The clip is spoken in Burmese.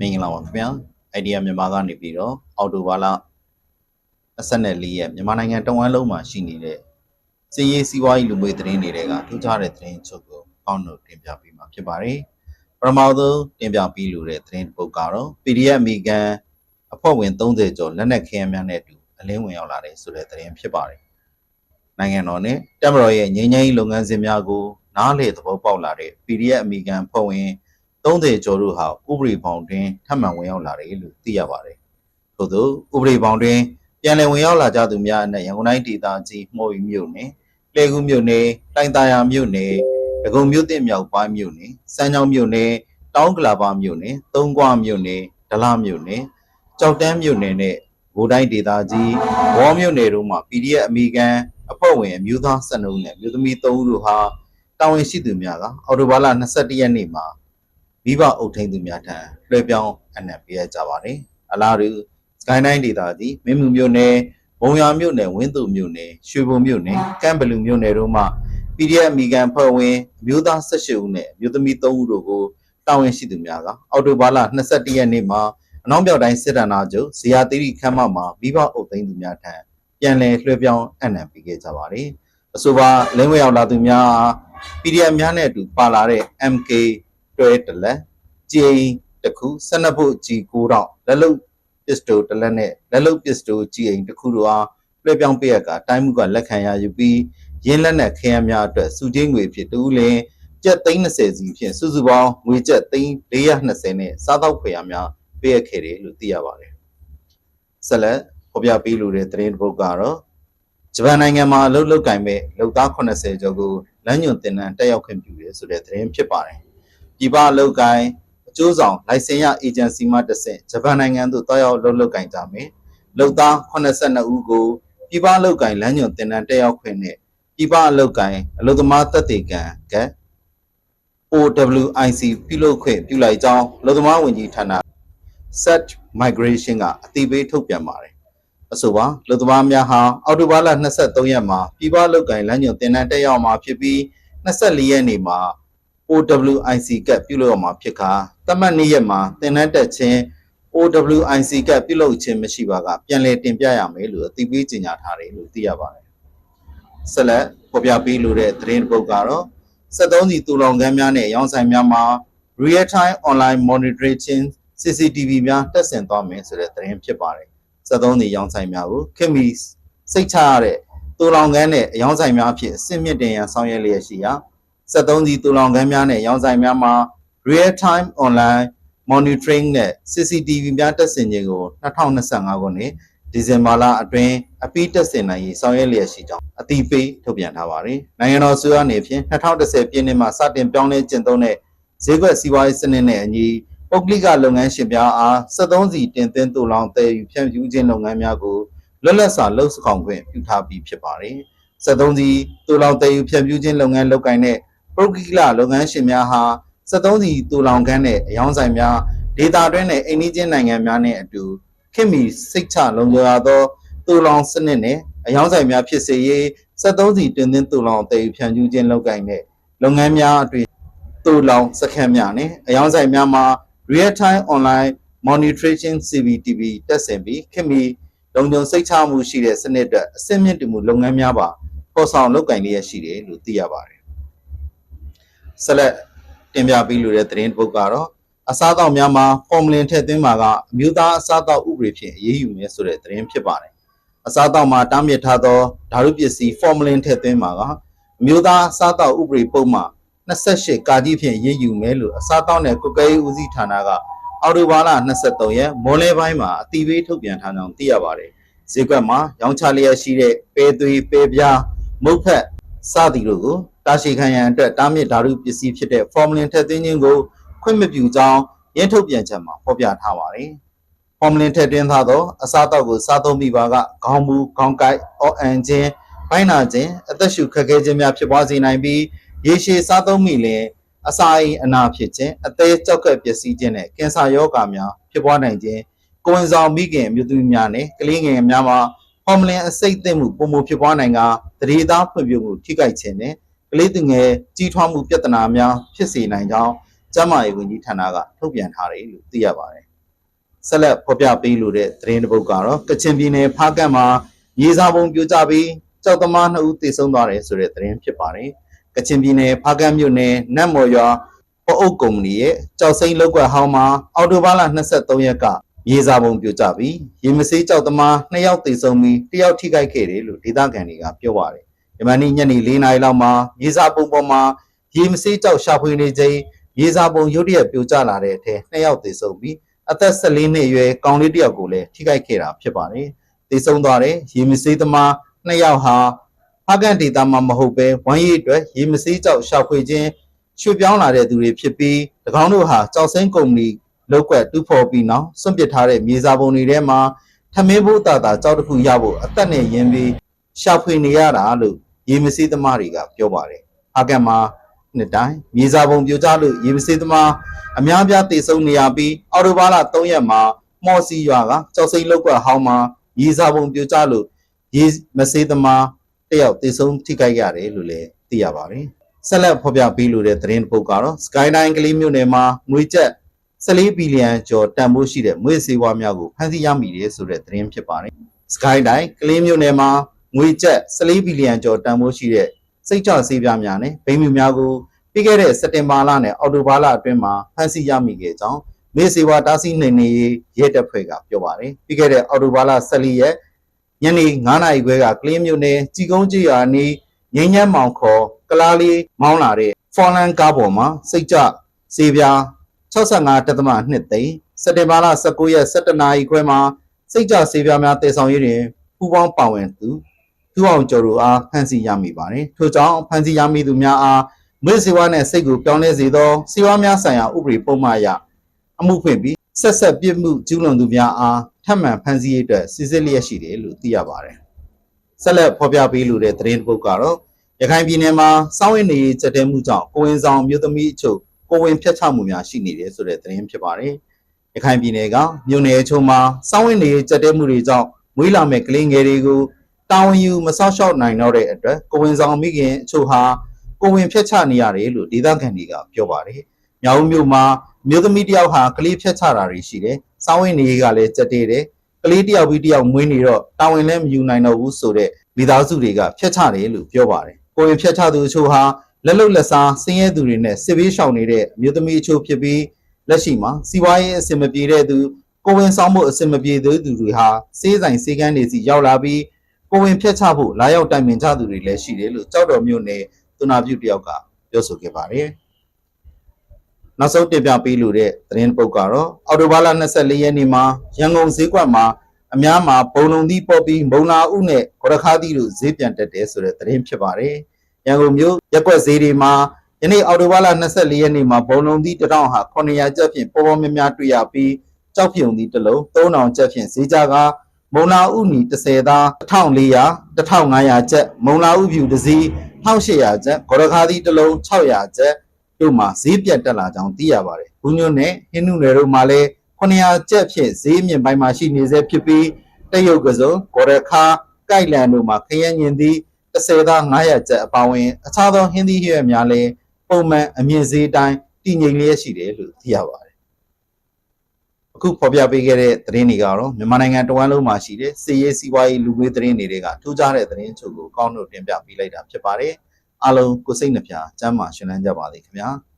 မင်္ဂလာပါခင်ဗျာအိုင်ဒီယာမြန်မာကနေပြီးတော့အော်တိုဘာလ24ရက်မြန်မာနိုင်ငံတဝန်းလုံးမှာရှိနေတဲ့စီးရေးစီးပွားရေးလူမှုရေးသတင်းတွေကထူးခြားတဲ့သတင်းချုပ်ကိုအောက်နှုတ်တင်ပြပေးမှာဖြစ်ပါတယ်ပထမဆုံးတင်ပြပေးလိုတဲ့သတင်းတစ်ပုဒ်ကတော့ PDF အမေရိကန်အဖွဲ့ဝင်30ကျော်လက်နက်ခဲယမ်းများနဲ့အတူအလင်းဝင်ရောက်လာတဲ့ဆိုတဲ့သတင်းဖြစ်ပါတယ်နိုင်ငံတော်နဲ့တက်မတော်ရဲ့ငြိမ်းချမ်းရေးလုပ်ငန်းစဉ်များကိုနားလေသဘောပေါက်လာတဲ့ PDF အမေရိကန်အဖွဲ့ဝင်30 ကျော်တို့ဟာဥပဒေပေါင်းတွင်ထပ်မံဝင်ရောက်လာတယ်လို့သိရပါတယ်။ထို့သောဥပဒေပေါင်းတွင်ပြန်လည်ဝင်ရောက်လာကြသူများအနက်ရန်ကုန်တိုင်းဒေသကြီးမှော်ရီမြို့နယ်၊လှဲကူးမြို့နယ်၊တိုင်တာယာမြို့နယ်၊ဒဂုံမြို့တင်မြောက်ပိုင်းမြို့နယ်၊စမ်းချောင်းမြို့နယ်၊တောင်းကလာပါမြို့နယ်၊သုံးခွမြို့နယ်၊ဒလမြို့နယ်၊ကြောက်တန်းမြို့နယ်နဲ့ဘိုးတိုင်းဒေသကြီးဝေါ်မြို့နယ်တို့မှာ PDF အမေရိကန်အဖွဲ့ဝင်အမျိုးသား12ဦးနဲ့မြို့သမီး3ဦးတို့ဟာတာဝန်ရှိသူများကအော်တိုဘာလ22ရက်နေ့မှာ မိဘအုပ်ထိန်းသူများထံလွှဲပြောင်းအနံ့ပေးရကြပါတယ်။အလားတူစကိုင်းတိုင်းဒေသကြီးမင်းမှုမြို့နယ်ဘုံရမြို့နယ်ဝင်းသူမြို့နယ်ရွှေဘုံမြို့နယ်ကမ်ဘလူမြို့နယ်တို့မှ PDF အမီကန်ဖွဲ့ဝင်အမျိုးသား18ဦးနဲ့အမျိုးသမီး3ဦးတို့ကိုတာဝန်ရှိသူများကအော်တိုဘာလ22ရက်နေ့မှာအနောက်မြောက်တိုင်းစစ်တပ်နာချုပ်ဇေယျသီရိခမ်းမမှာမိဘအုပ်သိန်းသူများထံပြန်လည်လွှဲပြောင်းအနံ့ပေးခဲ့ကြပါတယ်။အဆိုပါလင်းဝဲရောက်လာသူများအား PDF များနဲ့အတူပါလာတဲ့ MK တွဲတလက်ကြိမ်တစ်ခု12ဖို့ကြီး9တော့လက်လုတ်ပစ္စတိုတစ်လက်နဲ့လက်လုတ်ပစ္စတိုကြိမ်တစ်ခုတို့အားလွှဲပြောင်းပေးရကတိုင်းမှုကလက်ခံရယူပြီးရင်းလက်နဲ့ခရမ်းများအတွက်စုချင်းငွေဖြစ်တူးလင်းကျပ်သိန်း30စီဖြင့်စုစုပေါင်းငွေကျပ်သိန်း420နဲ့စားတော့ခွေရများပေးရခဲ့တယ်လို့သိရပါတယ်ဆက်လက်ဖော်ပြပေးလိုတဲ့သတင်းတစ်ပုဒ်ကတော့ဂျပန်နိုင်ငံမှာအလုပ်လုပ်ကင်မဲ့လုပ်သား80ကျော်ကိုလမ်းညွန်တင်နန်းတက်ရောက်ခွင့်ပြုတယ်ဆိုတဲ့သတင်းဖြစ်ပါတယ် ပြည်ပအလုပ်ကိုင်အကျိုးဆောင်လိုင်စင်ရအေဂျင်စီမှတဆင့်ဂျပန်နိုင်ငံသို့တွားရောက်လုပ်လုပ်ကင်ကြမယ်လုပ်သား82ဦးကိုပြည်ပအလုပ်ကိုင်လမ်းညွန်တင်နန်းတက်ရောက်ခွင့်နဲ့ပြည်ပအလုပ်ကိုင်အလုပ်သမားတက်တေကံက OWIC ပြုလုပ်ခွင့်ပြုလိုက်ကြောင်းအလုပ်သမားဝန်ကြီးဌာန set migration ကအသိပေးထုတ်ပြန်ပါတယ်အဆိုပါလူသမားများဟာအော်တိုဘာလ23ရက်မှာပြည်ပလုပ်ကိုင်လမ်းညွန်တင်နန်းတက်ရောက်မှာဖြစ်ပြီး24ရက်နေ့မှာ OWIC ကပြုလုပ်ရမှာဖြစ်ခါသတ်မှတ်နေ့ရက်မှာတင်နန်းတက်ခြင်း OWIC ကပြုလုပ်ခြင်းမရှိပါကပြန်လည်တင်ပြရမယ်လို့အသိပေးကြေညာထားတယ်လို့သိရပါတယ်ဆက်လက်ဖော်ပြပေးလိုတဲ့သတင်းတစ်ပုဒ်ကတော့73စီတူလောင်ကမ်းများနဲ့ရောင်းဆိုင်များမှာ real time online monitoring CCTV များတက်ဆင်သွားမယ်ဆိုတဲ့သတင်းဖြစ်ပါတယ်73စီရောင်းဆိုင်များကိုခင်မီစိတ်ချရတဲ့တူလောင်ကမ်းနဲ့အရောင်းဆိုင်များအဖြစ်အစစ်မြင့်တင်ရန်ဆောင်ရွက်လျက်ရှိရာ 73စီတူလောင်ကမ်းများနဲ့ရောင်းဆိုင်များမှာ real time online monitoring နဲ့ CCTV များတက်ဆင်ခြင်းကို2025ခုနှစ်ဒီဇင်ဘာလအတွင်းအပိတက်ဆင်နိုင်ရေးဆောင်ရွက်လျက်ရှိကြောင်းအတိပေးထုတ်ပြန်ထားပါတယ်။နိုင်ငံတော်အစိုးရအနေဖြင့်2010ပြည့်နှစ်မှာစတင်ပြောင်းလဲကျင့်သုံးတဲ့ဈေးကွက်စီးပွားရေးစနစ်နဲ့အညီပုဂ္ဂလိကလုပ်ငန်းရှင်များအား73စီတင်သွင်းတူလောင်တည်ယူဖြန့်ဖြူးခြင်းလုပ်ငန်းများကိုလွတ်လပ်စွာလှုပ်ဆောင်ခွင့်ပြုထားပြီးဖြစ်ပါတယ်။73စီတူလောင်တည်ယူဖြန့်ဖြူးခြင်းလုပ်ငန်းလုပ်ကိုင်တဲ့ ပုဂ္ဂလိကလုပ်ငန်းရှင်များဟာ73စီတူလောင်ခန်းနဲ့အယောင်းဆိုင်များဒေတာတွင်းနဲ့အိန္ဒိချင်းနိုင်ငံများနဲ့အတူခင်မီစိတ်ချလုံခြုံရသောတူလောင်စနစ်နဲ့အယောင်းဆိုင်များဖြစ်စေရေး73စီတွင်သင်းတူလောင်တည်ယူဖြန့်ဖြူးခြင်းလုပ်ကိုင်တဲ့လုပ်ငန်းများအတွင်တူလောင်စခန်းများနဲ့အယောင်းဆိုင်များမှာ real time online monitoring CCTV တက်ဆင်ပြီးခင်မီလုံခြုံစိတ်ချမှုရှိတဲ့စနစ်အတွက်အစစ်မြင့်တမှုလုပ်ငန်းများပါပေါ်ဆောင်လုပ်ကင်လျက်ရှိတယ်လို့သိရပါတယ် ဆက်လက်တင်ပြပေးလိုတဲ့သတင်းတစ်ပုဒ်ကတော့အစားအသောက်များမှာဖော်မလင်ထည့်သွင်းမှာကအမျိုးသားအစားအသောက်ဥပဒေဖြင့်အရေးယူမယ်ဆိုတဲ့သတင်းဖြစ်ပါတယ်အစားအသောက်မှာတားမြစ်ထားသောဓာတုပစ္စည်းဖော်မလင်ထည့်သွင်းမှာကအမျိုးသားအစားအသောက်ဥပဒေပုံမှန်28ကာကြီးဖြင့်ရေးယူမယ်လို့အစားအသောက်နဲ့ကုကဲရေးဦးစီးဌာနကအော်တိုဘာလ23ရက်မော်လဲပိုင်းမှာအတီးပေးထုတ်ပြန်ထားကြောင်းသိရပါတယ်။ဈေးကွက်မှာရောင်းချလျက်ရှိတဲ့ပဲသွေးပဲပြားမုတ်ဖက်စသည်တို့ကို တာရှိခံရန်အတွက်တားမြစ်ဓာတုပစ္စည်းဖြစ်တဲ့ formalin ထည့်သွင်းခြင်းကိုခွင့်မပြုကြောင်းရင်းထုတ်ပြန်ချက်မှာဖော်ပြထားပါတယ်။ formalin ထည့်သွင်းထားသောအစားအသောက်ကိုစားသုံးမိပါကခေါင်းမူခေါင်းကိုက်အော်အန်ခြင်းဘိုင်းနာခြင်းအသက်ရှူခက်ခဲခြင်းများဖြစ်ပွားစေနိုင်ပြီးရေရှည်စားသုံးမိလျင်အစာအိမ်အနာဖြစ်ခြင်းအသေးကြောက်ကပ်ပျက်စီးခြင်းနဲ့ကင်ဆာရောဂါများဖြစ်ပွားနိုင်ခြင်းကိုယ်ဝန်ဆောင်မိခင်မြို့သူများနဲ့ကလေးငယ်များမှာဟော်မလင်အစိတ်သိမ့်မှုပုံမှုဖြစ်ပွားနိုင်ကတရေသားဖွံ့ဖြိုးမှုထိခိုက်ခြင်းနဲ့ ကလေးသူငယ်ကြီးထွားမှုပြဿနာများဖြစ်စေနိုင်ကြောင်းကျန်းမာရေးဝန်ကြီးဌာနကထုတ်ပြန်ထားတယ်လို့သိရပါတယ်ဆက်လက်ဖော်ပြပေးလိုတဲ့သတင်းတစ်ပုဒ်ကတော့ကချင်ပြည်နယ်ဖားကန့်မှာရေစာပုံပြိုကျပြီးကြောက်သမား2ဦးသေဆုံးသွားတယ်ဆိုတဲ့သတင်းဖြစ်ပါတယ်။ကချင်ပြည်နယ်ဖားကန့်မြို့နယ်နတ်မော်ရွာပအုပ်ကုမ္ပဏီရဲ့ကြောက်စိမ့်လောက်ကွက်ဟောင်းမှာအော်တိုဘားလ23ရက်ကရေစာပုံပြိုကျပြီးရေမစေးကြောက်သမား2ယောက်သေဆုံးပြီး1ယောက်ထိခိုက်ခဲ့တယ်လို့ဒေသခံတွေကပြောပါတယ်။ ယမန်နေ့ညနေ4နာရီလောက်မှာရေစာပုံပေါ်မှာရေမစေးကြောက်ရှာဖွေနေချိန်ရေစာပုံရုတ်တရက်ပြိုကျလာတဲ့အထက်2ယောက်သေဆုံးပြီးအသက်14နှစ်အရွယ်ကောင်လေးတစ်ယောက်ကိုလည်းထိခိုက်ခဲ့တာဖြစ်ပါတယ်။သေဆုံးသွားတဲ့ရေမစေးသမား2ယောက်ဟာဖားကန်ဒေတာမှာမဟုတ်ပဲဝမ်းရည်အတွက်ရေမစေးကြောက်ရှာဖွေခြင်းရွှေ့ပြောင်းလာတဲ့သူတွေဖြစ်ပြီး၎င်းတို့ဟာကြောက်စိမ့်ကုမ္ပဏီလောက်ကွက်တူးဖော်ပြီးနောက်စွန့်ပစ်ထားတဲ့မြေစာပုံတွေထဲမှာထမင်းဖို့တာတာကြောက်တစ်ခုရဖို့အသက်နဲ့ရင်းပြီးရှာဖွေနေရတာလို့ ရေမစေးသမားတွေကပြောပါတယ်။ဖားကန်မှာနှစ်တိုင်းမြေစာပုံပြိုကျလို့ရေမစေးသမားအများပြားတည်ဆုံနေရပြီးအော်တိုဘားလ3ရက်မှာမော်စီရွာကကြောက်စိမ့်လောက်ကွက်ဟောင်းမှာမြေစာပုံပြိုကျလို့ရေမစေးသမားတယောက်တည်ဆုံထိခိုက်ရတယ်လို့လည်းသိရပါတယ်။ဆက်လက်ဖော်ပြပေးလိုတဲ့သတင်းတစ်ပုဒ်ကတော့ Skyline ကလေးမြို့နယ်မှာငွေကျပ်14ဘီလီယံကျော်တန်ဖိုးရှိတဲ့မွေးစေဝါများကိုဖမ်းဆီးရမိတယ်ဆိုတဲ့သတင်းဖြစ်ပါတယ်။ Skyline ကလေးမြို့နယ်မှာ ငွေကျပ်14ဘီလီယံကျော်တန်ဖိုးရှိတဲ့စိတ်ကြဆေးပြားများနဲ့ဗိမ်းမြူများကိုပြီးခဲ့တဲ့စက်တင်ဘာလနဲ့အောက်တိုဘာလအတွင်းမှာဖမ်းဆီးရမိခဲ့ကြောင်းမေစေဝါတားဆီးနေနေရေးရဲတပ်ဖွဲ့ကပြောပါတယ်။ပြီးခဲ့တဲ့အောက်တိုဘာလ14ရက်ညနေ9နာရီခွဲကကလင်းမြို့နယ်ជីကုန်းကြီးရွာနီးငိမ့်ညမ်းမောင်ခေါ်ကလားလေးမောင်းလာတဲ့ဖော်လန်ကားပေါ်မှာစိတ်ကြစေပြား65တက်သမ2သိန်းစက်တင်ဘာလ19ရက်17နာရီခွဲမှာစိတ်ကြစေပြားများတည်ဆောင်ရေးတွင်ပူးပေါင်းပါဝင်သူ သူအောင်ကျော်တို့အားဖမ်းဆီးရမိပါတယ်ထို့ကြောင့်ဖမ်းဆီးရမိသူများအားမွေးစေဝါနှင့်စိတ်ကိုပြောင်းလဲစေသောစေဝါများဆိုင်ရာဥပဒေပုံမှန်အရအမှုဖွင့်ပြီးဆက်ဆက်ပြစ်မှုကျူးလွန်သူများအားထပ်မံဖမ်းဆီးရေးအတွက်စစ်စစ်လျက်ရှိတယ်လို့သိရပါတယ်ဆက်လက်ဖော်ပြပေးလိုတဲ့သတင်းတစ်ပုဒ်ကတော့ရခိုင်ပြည်နယ်မှာစောင်းဝင်နေရေးကြက်တဲမှုကြောင့်ကိုဝင်ဆောင်မြို့သမီးအချို့ကိုဝင်ဖျက်ချမှုများရှိနေတယ်ဆိုတဲ့သတင်းဖြစ်ပါတယ်။ရခိုင်ပြည်နယ်ကမြို့နယ်အချို့မှာစောင်းဝင်နေရေးကြက်တဲမှုတွေကြောင့်မွေးလာမဲ့ကလေးငယ်တွေကို တာဝန်ယူမဆောက်ရှောက်နိုင်တော့တဲ့အတွက်ကိုဝင်ဆောင်မိခင်အချို့ဟာကိုဝင်ဖျက်ချနေရတယ်လို့ဒေသခံတွေကပြောပါတယ်။မြောက်ဦးမြို့မှာမြို့သမီးတယောက်ဟာကလေးဖျက်ချတာတွေရှိတယ်။စောင်းဝင်နေရေးကလည်းကြက်တဲတယ်။ကလေးတယောက်ပြီးတယောက်မွေးနေတော့တာဝန်လည်းမယူနိုင်တော့ဘူးဆိုတဲ့မိသားစုတွေကဖျက်ချတယ်လို့ပြောပါတယ်။ကိုဝင်ဖျက်ချသူအချို့ဟာလက်လုံလက်စားဆင်းရဲသူတွေနဲ့စစ်ဘေးရှောင်နေတဲ့အမျိုးသမီးအချို့ဖြစ်ပြီးလက်ရှိမှာစီးပွားရေးအဆင်မပြေတဲ့သူကိုဝင်ဆောင်မှုအဆင်မပြေသေးသူတွေဟာစေးဆိုင်စေကန်းတွေစီရောက်လာပြီး ကိုဝင်ဖျက်ချဖို့လာရောက်တိုင်ပင်ကြသူတွေလည်းရှိတယ်လို့ကြောက်တော်မြို့နယ်သူနာပြုတယောက်ကပြောဆိုခဲ့ပါတယ်။နောက်ဆုံးတင်ပြပေးလိုတဲ့သတင်းပုတ်ကတော့အော်တိုဘားလ24ရက်နေ့မှာရန်ကုန်ဈေးကွက်မှာအများမှာဘုံလုံးသီးပေါ်ပြီးမုံနာဥနဲ့ဂရခါသီးတို့ဈေးပြန်တက်တယ်ဆိုတဲ့သတင်းဖြစ်ပါတယ်။ရန်ကုန်မြို့ရက်ကွက်ဈေးတွေမှာယနေ့အော်တိုဘားလ24ရက်နေ့မှာဘုံလုံးသီးတစ်ထောင်ဟာ900ကျပ်ဖြင့်ပေါ်ပေါ်များများတွေ့ရပြီးကြောက်ဖြုံသီးတစ်လုံး3000ကျပ်ဖြင့်ဈေးကြက မုံလာဥနီ30သား1400 1500ကျပ်မုံလာဥဖြူတစ်စီး1800ကျပ်ဂရခါသီးတစ်လုံး600ကျပ်တို့မှာဈေးပြတ်တက်လာကြောင်းသိရပါတယ်။ဘူးညွန့်နဲ့ဟင်းနုနယ်တို့မှာလည်း900ကျပ်ဖြင့်ဈေးမြင့်ပိုင်းမှာရှိနေဆဲဖြစ်ပြီးတရုတ်ကစုံဂရခါကိုက်လန်တို့မှာခရမ်းညင်သီး30သား900ကျပ်အပါအဝင်အခြားသောဟင်းသီးဟျက်များလည်းပုံမှန်အမြင့်ဈေးတိုင်းတည်ငြိမ်လျက်ရှိတယ်လို့သိရပါတယ်။ အခုဖော်ပြပေးခဲ့တဲ့သတင်းတွေကတော့မြန်မာနိုင်ငံတဝန်းလုံးမှာရှိတဲ့စီရေးစီးပွားရေးလူမျိုးသတင်းတွေကထူးခြားတဲ့သတင်းချုပ်ကိုကောင်းတို့တင်ပြပေးလိုက်တာဖြစ်ပါတယ်။အားလုံးကိုစိတ်နှပြချမ်းသာရှင်လန်းကြပါစေခင်ဗျာ။